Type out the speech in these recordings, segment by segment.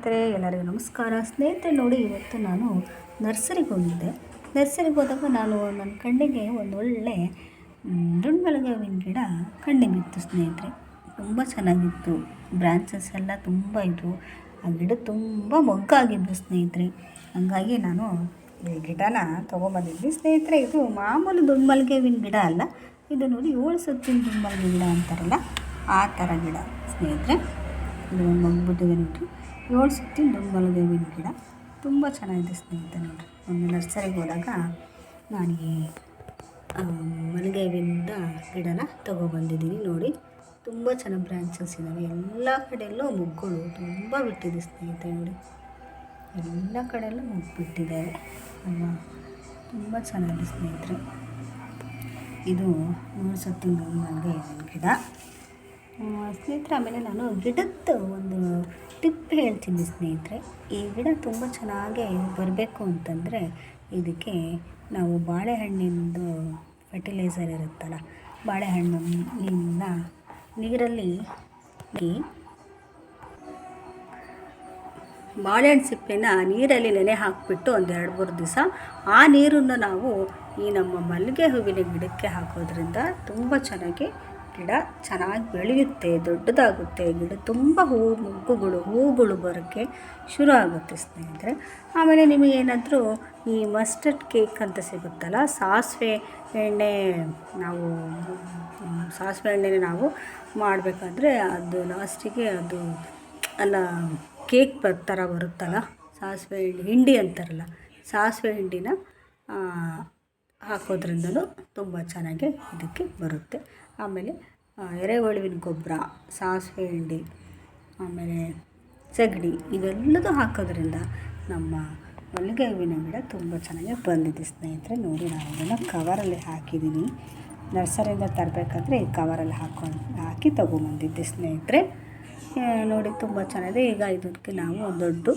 ಸ್ನೇಹಿತರೆ, ಎಲ್ಲರಿಗೂ ನಮಸ್ಕಾರ. ಸ್ನೇಹಿತರೆ, ನೋಡಿ, ಇವತ್ತು ನಾನು ನರ್ಸರಿಗೆ ಹೋಗಿದ್ದೆ. ನರ್ಸರಿಗೆ ಹೋದಾಗ ನಾನು ನನ್ನ ಕಣ್ಣಿಗೆ ಒಂದು ಒಳ್ಳೆ ದುಂಡ್ಮಲಗವಿನ ಗಿಡ ಕಣ್ಣಿಗೆ ಬಿತ್ತು ಸ್ನೇಹಿತರೆ. ತುಂಬ ಚೆನ್ನಾಗಿತ್ತು. ಬ್ರಾಂಚಸ್ ಎಲ್ಲ ತುಂಬ ಇದ್ವು. ಆ ಗಿಡ ತುಂಬ ಮೊಗ್ಗಾಗಿದ್ದು ಸ್ನೇಹಿತರೆ. ಹಂಗಾಗಿ ನಾನು ಈ ಗಿಡನ ತೊಗೊಂಬಂದಿದ್ವಿ ಸ್ನೇಹಿತರೆ, ಇದು ಮಾಮೂಲು ದುಂಡ್ಮಲ್ಗೆ ಹೂವಿನ ಗಿಡ ಅಲ್ಲ. ಇದು ನೋಡಿ, ಏಳು ಸುತ್ತಿನ ದುಂಡ್ಮಲ್ಗೆ ಗಿಡ ಅಂತಾರಲ್ಲ, ಆ ಥರ ಗಿಡ ಸ್ನೇಹಿತರೆ. ಇದು ಮಗ್ಬಿಟ್ಟಿದೆ ನೋಡಿರಿ. ಏಳು ಸುತ್ತಿನ ದುಂಬಲಗೆ ಬೇವಿನ ಗಿಡ. ತುಂಬ ಚೆನ್ನಾಗಿದೆ ಸ್ನೇಹಿತ ನೋಡಿರಿ. ಒಂದು ನರ್ಸರಿಗೆ ಹೋದಾಗ ನಾನು ಈ ಮಲ್ಲಿಗೆ ಹೂವಿಂದ ಗಿಡನ ತೊಗೊಬಂದಿದ್ದೀನಿ ನೋಡಿ. ತುಂಬ ಚೆನ್ನಾಗಿ ಬ್ರ್ಯಾಂಚಸ್ ಇದ್ದಾವೆ ಎಲ್ಲ ಕಡೆಯಲ್ಲೂ ಮೊಗ್ಗುಗಳು ತುಂಬ ಬಿಟ್ಟಿದೆ ಸ್ನೇಹಿತ ನೋಡಿ. ಎಲ್ಲ ಕಡೆಯಲ್ಲೂ ಮೊಗ್ಗು ಬಿಟ್ಟಿದ್ದಾವೆ ಅಲ್ವಾ ತುಂಬ ಚೆನ್ನಾಗಿದೆ ಸ್ನೇಹಿತರೆ. ಇದು ಮೂರು ಸತ್ತಿನ ಮಲ್ಲಿಗೆ ಹೂವಿನ ಗಿಡ. ಸ್ನೇಹಿತರೆ, ಆಮೇಲೆ ನಾನು ಗಿಡದ್ದು ಒಂದು ಟಿಪ್ ಹೇಳ್ತೀನಿ ಸ್ನೇಹಿತರೆ. ಈ ಗಿಡ ತುಂಬ ಚೆನ್ನಾಗಿ ಬರಬೇಕು ಅಂತಂದರೆ ಇದಕ್ಕೆ ನಾವು ಬಾಳೆಹಣ್ಣಿಂದು ಫರ್ಟಿಲೈಸರ್ ಇರುತ್ತಲ್ಲ, ಬಾಳೆಹಣ್ಣಿನಿಂದ ನೀರಲ್ಲಿ ಬಾಳೆಹಣ್ಣು ಸಿಪ್ಪೆನ ನೀರಲ್ಲಿ ನೆನೆ ಹಾಕಿಬಿಟ್ಟು ಒಂದು ಎರಡು ಮೂರು ದಿವಸ ಆ ನೀರನ್ನು ನಾವು ಈ ನಮ್ಮ ಮಲ್ಲಿಗೆ ಹೂವಿನ ಗಿಡಕ್ಕೆ ಹಾಕೋದ್ರಿಂದ ತುಂಬ ಚೆನ್ನಾಗಿ ಗಿಡ ಚೆನ್ನಾಗಿ ಬೆಳೆಯುತ್ತೆ, ದೊಡ್ಡದಾಗುತ್ತೆ, ಗಿಡ ತುಂಬ ಹೂ, ಮೊಗ್ಗುಗಳು ಹೂವುಗಳು ಬರೋಕ್ಕೆ ಶುರು ಆಗುತ್ತೆ ಸ್ನೇಹಿತರೆ. ಆಮೇಲೆ ನಿಮಗೇನಾದರೂ ಈ ಮಸ್ಟರ್ಡ್ ಕೇಕ್ ಅಂತ ಸಿಗುತ್ತಲ್ಲ, ಸಾಸಿವೆ ಎಣ್ಣೆ ನಾವು, ಸಾಸಿವೆ ಎಣ್ಣೆನ ನಾವು ಮಾಡಬೇಕಾದ್ರೆ ಅದು ಲಾಸ್ಟಿಗೆ ಅದು ಅಲ್ಲ ಕೇಕ್ ಥರ ಬರುತ್ತಲ್ಲ, ಸಾಸಿವೆ ಹಿಂಡಿ ಅಂತಾರಲ್ಲ, ಸಾಸಿವೆ ಹಿಂಡಿನ ಹಾಕೋದ್ರಿಂದಲೂ ತುಂಬ ಚೆನ್ನಾಗಿ ಇದಕ್ಕೆ ಬರುತ್ತೆ. ಆಮೇಲೆ ಎರೆಹೊಳುವಿನ ಗೊಬ್ಬರ ಸಾಸಿವೆ ಹಿಂಡಿ ಆಮೇಲೆ ಸಗಣಿ ಇವೆಲ್ಲದೂ ಹಾಕೋದ್ರಿಂದ ನಮ್ಮ ಮಲ್ಲಿಗೆ ಹೂವಿನ ಗಿಡ ತುಂಬ ಚೆನ್ನಾಗಿ ಬಂದಿದೆ ಸ್ನೇಹಿತರೆ. ನೋಡಿ, ನಾನು ಅದನ್ನು ಕವರಲ್ಲಿ ಹಾಕಿದ್ದೀನಿ. ನರ್ಸರಿಯಿಂದ ತರಬೇಕಾದ್ರೆ ಈ ಕವರಲ್ಲಿ ಹಾಕೊಂಡು ಹಾಕಿ ತೊಗೊಂಬಂದಿದ್ದೆ ಸ್ನೇಹಿತರೆ. ನೋಡಿ, ತುಂಬ ಚೆನ್ನಾಗಿದೆ. ಈಗ ಇದಕ್ಕೆ ನಾವು ದೊಡ್ಡ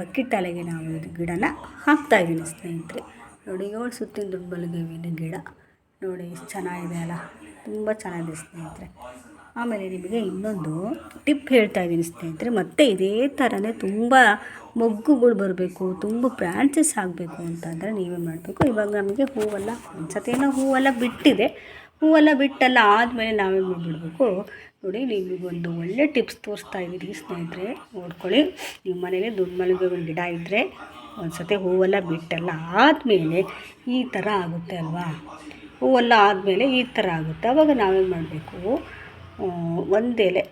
ಬಕೆಟ್ ಅಲೆಗೆ ನಾವು ಇದು ಗಿಡನ ಹಾಕ್ತಾಯಿದ್ದೀನಿ ಸ್ನೇಹಿತರೆ. ನೋಡಿ ಏಳು ಸುತ್ತಿನ ದುಡ್ಡು ಮಲ್ಲಿಗೆ ಹೂವಿನ ಗಿಡ. ನೋಡಿ ಎಷ್ಟು ಚೆನ್ನಾಗಿದೆ ಅಲ್ಲ. ತುಂಬ ಚೆನ್ನಾಗಿದೆ ಸ್ನೇಹಿತರೆ. ಆಮೇಲೆ ನಿಮಗೆ ಇನ್ನೊಂದು ಟಿಪ್ ಹೇಳ್ತಾ ಇದ್ದೀನಿ ಸ್ನೇಹಿತರೆ. ಮತ್ತೆ ಇದೇ ಥರನೇ ತುಂಬ ಮೊಗ್ಗುಗಳು ಬರಬೇಕು, ತುಂಬ ಬ್ರ್ಯಾಂಚಸ್ ಆಗಬೇಕು ಅಂತಂದರೆ ನೀವೇ ಮಾಡಬೇಕು. ಇವಾಗ ನಮಗೆ ಹೂವೆಲ್ಲ ಏನೋ ಹೂವೆಲ್ಲ ಬಿಟ್ಟಿದೆ. ಹೂವೆಲ್ಲ ಬಿಟ್ಟೆಲ್ಲ, ಆದಮೇಲೆ ನಾವೇ ಮಾಡಿಬಿಡ್ಬೇಕು. ನೋಡಿ ನಿಮಗೊಂದು ಒಳ್ಳೆ ಟಿಪ್ಸ್ ತೋರಿಸ್ತಾ ಇದ್ದೀನಿ ಸ್ನೇಹಿತರೆ. ನೋಡ್ಕೊಳ್ಳಿ ನಿಮ್ಮ ಮನೇಲಿ ದುಡ್ಡು ಮಲಗೋ ಗಿಡ ಇದ್ದರೆ ಒಂದು ಸತಿ ಹೂವೆಲ್ಲ ಬಿಟ್ಟೆಲ್ಲ ಆದಮೇಲೆ ಈ ಥರ ಆಗುತ್ತೆ ಅಲ್ವಾ? ಹೂವೆಲ್ಲ ಆದಮೇಲೆ ಈ ಥರ ಆಗುತ್ತೆ. ಆವಾಗ ನಾವೇನು ಮಾಡಬೇಕು? ಒಂದೆಲೆ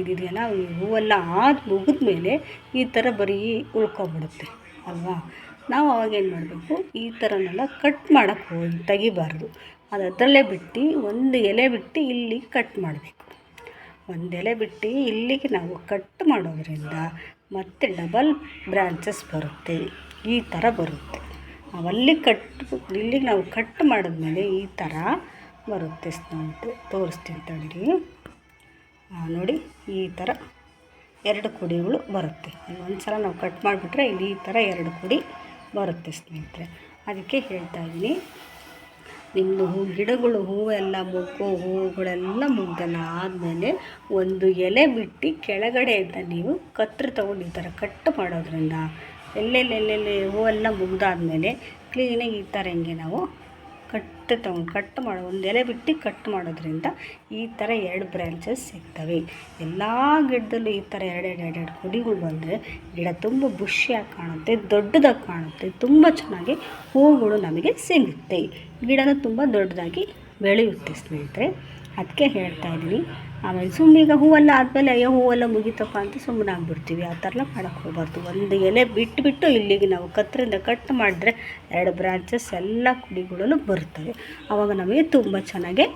ಇದಿದೆಯಲ್ಲ ಹೂವೆಲ್ಲ ಆದ ಮುಗಿದ್ಮೇಲೆ ಈ ಥರ ಬರೀ ಉಳ್ಕೊಬಿಡುತ್ತೆ ಅಲ್ವಾ? ನಾವು ಅವಾಗೇನು ಮಾಡಬೇಕು? ಈ ಥರನೆಲ್ಲ ಕಟ್ ಮಾಡೋಕ್ಕೆ ಹೋಗಿ, ತೆಗಿಬಾರ್ದು. ಅದು ಅದರಲ್ಲೇ ಬಿಟ್ಟು ಒಂದು ಎಲೆ ಬಿಟ್ಟು ಇಲ್ಲಿ ಕಟ್ ಮಾಡಬೇಕು. ಒಂದು ಎಲೆ ಬಿಟ್ಟು ಇಲ್ಲಿಗೆ ನಾವು ಕಟ್ ಮಾಡೋದ್ರಿಂದ ಮತ್ತೆ ಡಬಲ್ ಬ್ರಾಂಚಸ್ ಬರುತ್ತೆ ಈ ಥರ ಬರುತ್ತೆ. ನಾವಲ್ಲಿ ಕಟ್ ಇಲ್ಲಿಗೆ ನಾವು ಕಟ್ ಮಾಡಿದ್ಮೇಲೆ ಈ ಥರ ಬರುತ್ತೆ ಸ್ನೇಹಿತರೆ ತೋರಿಸ್ತೀನಿ ಆ, ನೋಡಿ ಈ ಥರ ಎರಡು ಕುಡಿಗಳು ಬರುತ್ತೆ. ಒಂದು ಸಲ ನಾವು ಕಟ್ ಮಾಡಿಬಿಟ್ರೆ ಇಲ್ಲಿ ಈ ಥರ ಎರಡು ಕುಡಿ ಬರುತ್ತೆ ಸ್ನೇಹಿತರೆ. ಅದಕ್ಕೆ ಹೇಳ್ತಾ ಇದ್ದೀನಿ ನಿಮ್ಮದು ಹೂ, ಗಿಡಗಳು, ಹೂವೆಲ್ಲ ಮೊಗ್ಗು ಹೂವುಗಳೆಲ್ಲ ಮುಗ್ದಲ್ಲ ಆದಮೇಲೆ ಒಂದು ಎಲೆ ಬಿಟ್ಟು ಕೆಳಗಡೆಯಿಂದ ನೀವು ಕತ್ತರಿ ತೊಗೊಂಡಿರ್ತಾರೆ ಈ ಥರ ಕಟ್ ಮಾಡೋದ್ರಿಂದ ಎಲ್ಲೆಲ್ಲೆಲ್ಲೆಲ್ಲಿ ಹೂವೆಲ್ಲ ಮುಗಿದಾದ್ಮೇಲೆ ಕ್ಲೀನಾಗಿ ಈ ಥರ ಹಿಂಗೆ ನಾವು ಕಟ್ ತಗೊಂಡು ಕಟ್ ಮಾಡೋ, ಒಂದು ಎಲೆ ಬಿಟ್ಟು ಕಟ್ ಮಾಡೋದ್ರಿಂದ ಈ ಥರ ಎರಡು ಬ್ರ್ಯಾಂಚಸ್ ಸಿಗ್ತವೆ. ಎಲ್ಲ ಗಿಡದಲ್ಲೂ ಈ ಥರ ಎರಡೆರಡು ಎರಡು ಕುಡಿಗಳು ಬಂದರೆ ಗಿಡ ತುಂಬ ಬುಷಿಯಾಗಿ ಕಾಣುತ್ತೆ, ದೊಡ್ಡದಾಗಿ ಕಾಣುತ್ತೆ, ತುಂಬ ಚೆನ್ನಾಗಿ ಹೂಗಳು ನಮಗೆ ಸಿಗುತ್ತೆ. ಗಿಡನ ತುಂಬ ದೊಡ್ಡದಾಗಿ ಬೆಳೆಯುತ್ತೆ ಸ್ನೇಹಿತರೆ. ಅದಕ್ಕೆ ಹೇಳ್ತಾ ಇದ್ದೀನಿ. ಆಮೇಲೆ ಸುಮ್ಮನೆ ಈಗ ಹೂವೆಲ್ಲ ಆದಮೇಲೆ, ಅಯ್ಯೋ, ಹೂವೆಲ್ಲ ಮುಗಿತಪ್ಪ ಅಂತ ಸುಮ್ಮನೆ ಆಗ್ಬಿಡ್ತೀವಿ. ಆ ಥರ ಮಾಡೋಕ್ಕೆ ಹೋಗ್ಬಾರ್ದು. ಒಂದು ಎಲೆ ಬಿಟ್ಟುಬಿಟ್ಟು ಇಲ್ಲಿಗೆ ನಾವು ಕತ್ತರಿಂದ ಕಟ್ ಮಾಡಿದ್ರೆ ಎರಡು ಬ್ರಾಂಚಸ್ ಎಲ್ಲ ಕುಡಿಗಳಲ್ಲೂ ಬರ್ತವೆ ಆವಾಗ ನಮಗೆ ತುಂಬ ಚೆನ್ನಾಗಿ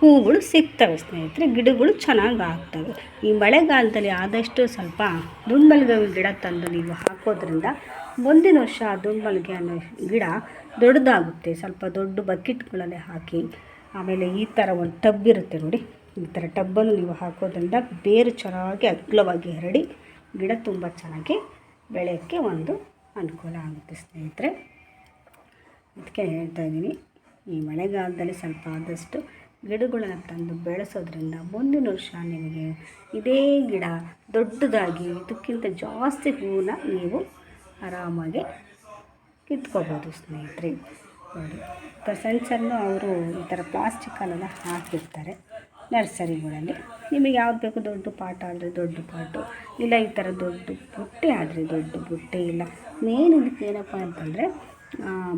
ಹೂಗಳು ಸಿಗ್ತವೆ ಸ್ನೇಹಿತರೆ. ಗಿಡಗಳು ಚೆನ್ನಾಗಿ ಆಗ್ತವೆ. ಈ ಮಳೆಗಾಲದಲ್ಲಿ ಆದಷ್ಟು ಸ್ವಲ್ಪ ದುಂಡ್ಮಲ್ಗೆ ಗಿಡ ತಂದು ನೀವು ಹಾಕೋದ್ರಿಂದ ಮುಂದಿನ ವರ್ಷ ಆ ದುಂಬಲ್ಗೆ ಅನ್ನೋ ಗಿಡ ದೊಡ್ಡದಾಗುತ್ತೆ. ಸ್ವಲ್ಪ ದೊಡ್ಡ ಬಕೆಟ್ಗಳಲ್ಲಿ ಹಾಕಿ ಆಮೇಲೆ ಈ ಥರ ಒಂದು ಟಬ್ ಇರುತ್ತೆ ನೋಡಿ. ಈ ಥರ ಟಬ್ಬನ್ನು ನೀವು ಹಾಕೋದ್ರಿಂದ ಬೇರು ಚೆನ್ನಾಗಿ ಅಗ್ಲವಾಗಿ ಹರಡಿ ಗಿಡ ತುಂಬ ಚೆನ್ನಾಗಿ ಬೆಳೆಯೋಕ್ಕೆ ಒಂದು ಅನುಕೂಲ ಆಗುತ್ತೆ ಸ್ನೇಹಿತರೆ. ಅದಕ್ಕೆ ಹೇಳ್ತಾ ಇದ್ದೀನಿ, ಈ ಮಳೆಗಾಲದಲ್ಲಿ ಸ್ವಲ್ಪ ಆದಷ್ಟು ಗಿಡಗಳನ್ನು ತಂದು ಬೆಳೆಸೋದ್ರಿಂದ ಮುಂದಿನ ವರ್ಷ ನಿಮಗೆ ಇದೇ ಗಿಡ ದೊಡ್ಡದಾಗಿ, ಇದಕ್ಕಿಂತ ಜಾಸ್ತಿ ಹೂವನ್ನ ನೀವು ಆರಾಮಾಗಿ ಕಿತ್ಕೋಬೋದು ಸ್ನೇಹಿತರೆ. ನೋಡಿ ಅವರು ಈ ಥರ ಪ್ಲಾಸ್ಟಿಕಲ್ಲೆಲ್ಲ ಹಾಕಿರ್ತಾರೆ ನರ್ಸರಿಗಳಲ್ಲಿ. ನಿಮಗೆ ಯಾವ್ದು ಬೇಕು ದೊಡ್ಡ ಪಾಟ್ ಆದರೆ ದೊಡ್ಡ ಪಾಟು, ಇಲ್ಲ ಈ ಥರ ದೊಡ್ಡ ಬುಟ್ಟೆ ಆದರೆ ದೊಡ್ಡ ಬುಟ್ಟೆ, ಇಲ್ಲ ಮೇನ್ ಇದಕ್ಕೆ ಏನಪ್ಪ ಅಂತಂದರೆ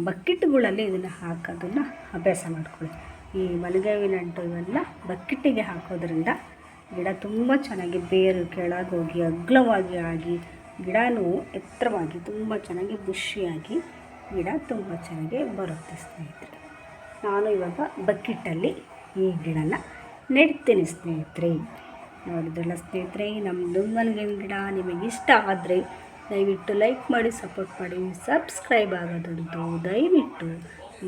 ಬಕೆಟ್ಗಳಲ್ಲಿ ಇದನ್ನು ಹಾಕೋದನ್ನು ಅಭ್ಯಾಸ ಮಾಡ್ಕೊಳ್ಳಿ. ಈ ಮಲಗೇವಿನ ಅಂಟು ಇವೆಲ್ಲ ಬಕೆಟ್ಟಿಗೆ ಹಾಕೋದ್ರಿಂದ ಗಿಡ ತುಂಬ ಚೆನ್ನಾಗಿ ಬೇರು ಕೆಳಗೋಗಿ, ಅಗ್ಲವಾಗಿ ಆಗಿ, ಗಿಡನೂ ಎತ್ತರವಾಗಿ ತುಂಬ ಚೆನ್ನಾಗಿ ಬುಷಿಯಾಗಿ ಗಿಡ ತುಂಬ ಚೆನ್ನಾಗಿ ಬರುತ್ತೆ ಸ್ನೇಹಿತರೆ. ನಾನು ಇವಾಗ ಬಕೆಟಲ್ಲಿ ಈ ಗಿಡನ ನೆಡ್ತೀನಿ ಸ್ನೇಹಿತರೆ. ನೋಡಿದ್ರಲ್ಲ ಸ್ನೇಹಿತರೆ ನಮ್ಮ ಮಲ್ಲಿಗೆ ಗಿಡ ನಿಮಗೆ ಇಷ್ಟ ಆದರೆ ದಯವಿಟ್ಟು ಲೈಕ್ ಮಾಡಿ, ಸಪೋರ್ಟ್ ಮಾಡಿ, ಸಬ್ಸ್ಕ್ರೈಬ್ ಆಗೋದಂತೂ ದಯವಿಟ್ಟು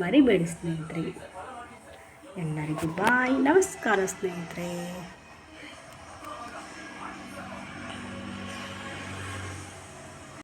ಮರಿಬೇಡಿ ಸ್ನೇಹಿತರೆ. ಎಲ್ಲರಿಗೂ ಬಾಯ್, ನಮಸ್ಕಾರ ಸ್ನೇಹಿತರೆ.